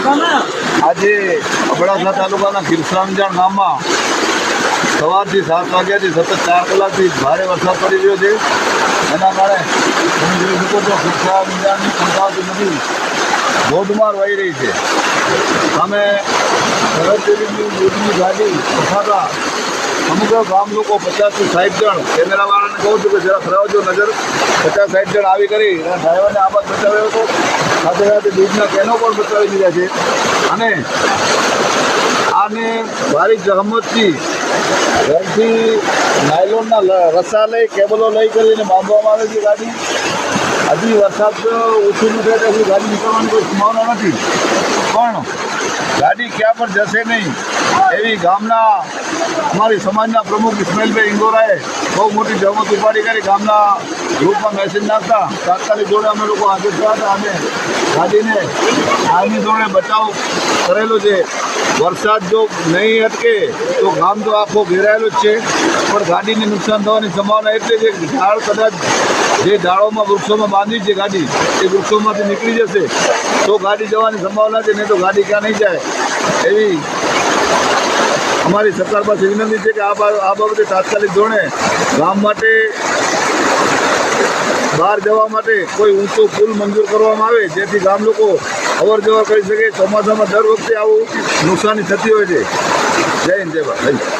આજે અબડાસા તાલુકાના ખીરસરામજાણ ગામમાં સવારથી સાત વાગ્યાથી સતત ચાર કલાકથી ભારે વરસાદ પડી રહ્યો છે. એના કારણે તમે જોઈ શકો છો ખીરસરામજાણની પંચાવતી નદી ધોધમાર વહી રહી છે. સામે સરહદેવીની દૂધની ગાડી પછાતા સમગ્ર ગામ લોકો પચાસથી સાઠ જણ કેમેરાવાળાને કહું છું કે જરા ફરાવજો નજર. પચાસ સાઠ જણ આવી કરી અને ડ્રાઈવરને આબાદ બચાવ્યો હતો. સાથે સાથે દૂધના કેનો પણ બચાવી દીધા છે. અને આને ભારી જહમતથી ઘરથી નાયલોનના રસા લઈ કેબલો લઈ કરીને બાંધવામાં આવે છે ગાડી. હજી વરસાદ ઓછું નથી એટલે ત્યાં ગાડી નીકળવાની કોઈ સંભાવના નથી. પણ ગાડી ક્યાં પણ જશે નહીં, એવી ગામના અમારી સમાજના પ્રમુખ ઇસ્માઇલભાઈ ઇંગોરાએ બહુ મોટી જમત ઉપાડી કરી ગામના ગ્રુપમાં મેસેજ નાખતા. તાત્કાલિક જોડે અમે લોકો હાજર થયા હતા અને ગાડીને આની જોડે બચાવ કરેલો છે. વરસાદ જો નહીં અટકે, તો ગામ તો આખો ઘેરાયેલો જ છે. પણ ગાડીને નુકસાન થવાની સંભાવના એટલી છે કે ઝાડ કદાચ જે ઝાડોમાં, વૃક્ષોમાં બાંધી છે ગાડી, એ વૃક્ષોમાંથી નીકળી જશે. તો ગાડી જવાની સંભાવના છે, નહીં તો ગાડી ક્યાં નહીં જાય. એવી અમારી સરકાર પાસે વિનંતી છે કે આ આ બાબતે તાત્કાલિક ધોરણે ગામ માટે બહાર જવા માટે કોઈ ઊંચો પુલ મંજૂર કરવામાં આવે, જેથી ગામ લોકો અવર જવર કરી શકે. ચોમાસામાં દર વખતે આવું નુકસાની થતી હોય છે. જય હિન્દ, જય ભારત.